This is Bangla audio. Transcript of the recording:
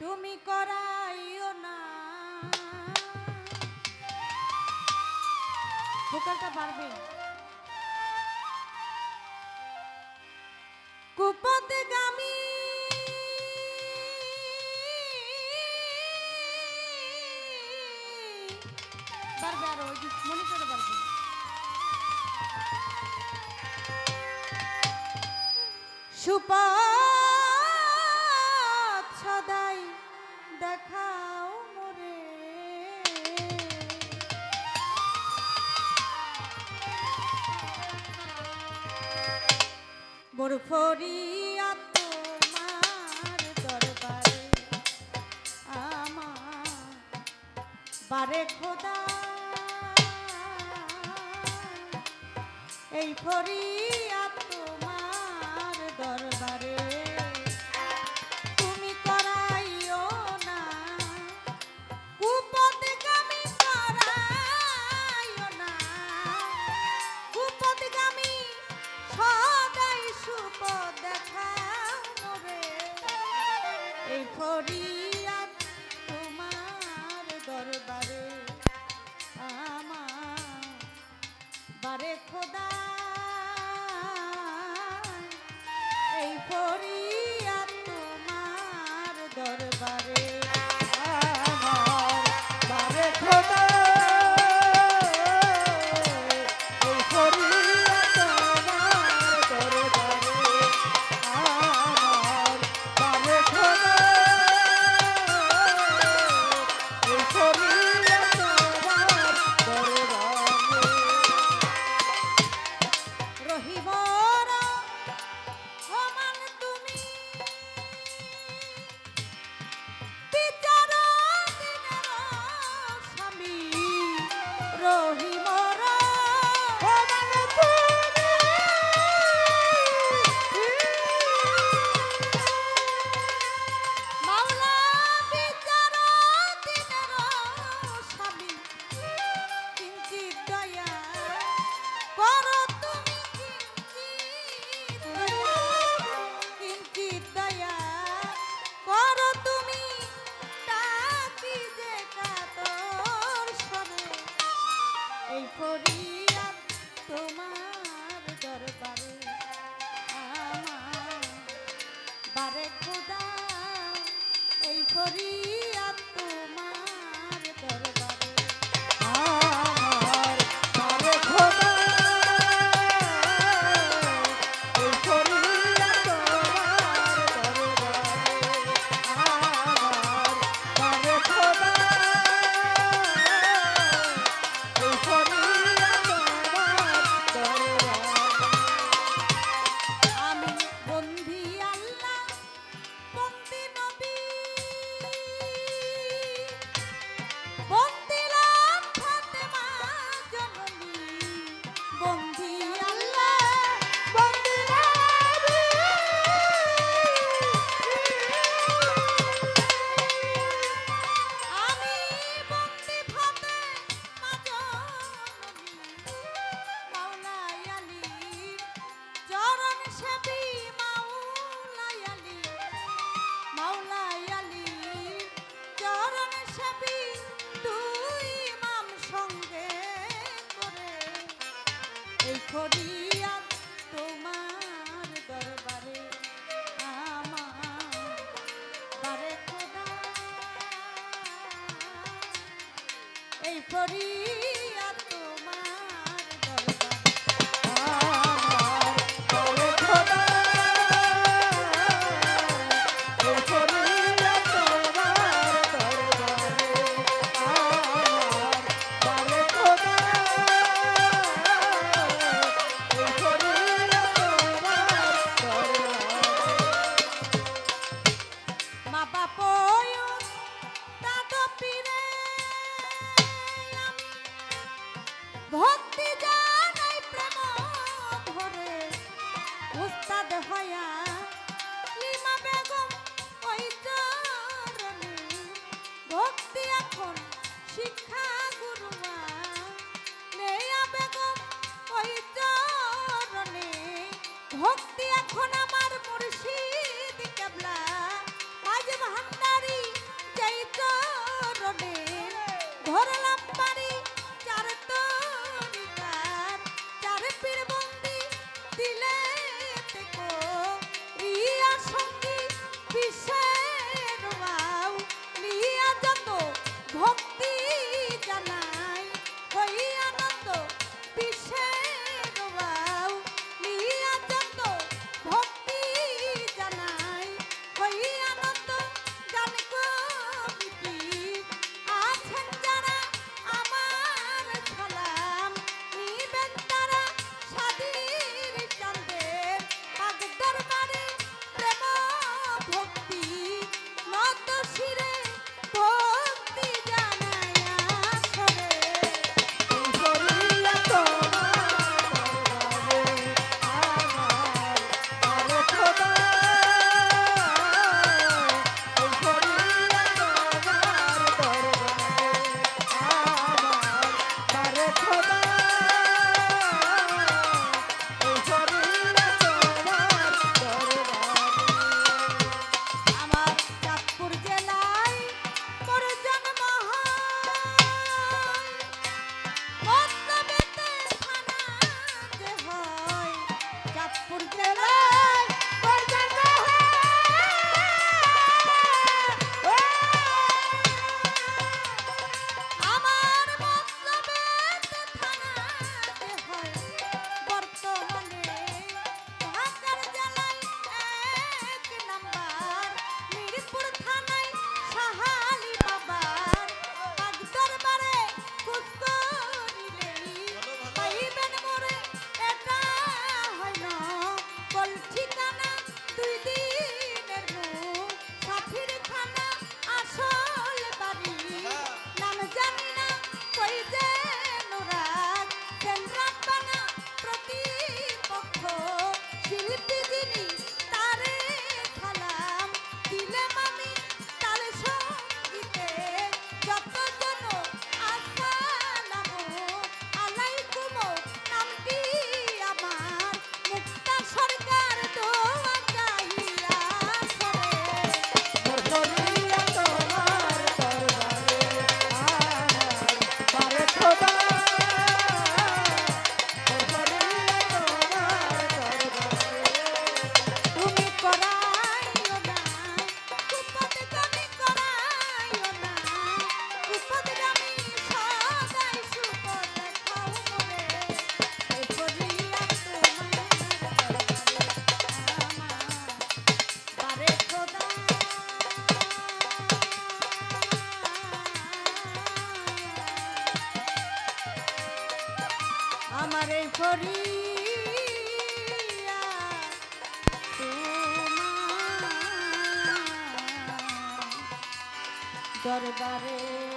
তুমি করাইও না। ভোকালটা পারবে কুপতে গামী পারবে সুপা ফরিয়া তোমার বারে এই ফরিয়া বারে খোদা এই পরি রহিবা ছড়িয়া তোমার দরবারে আমার বারে খোদা। এই ফরিয়া আমার এই দরবারে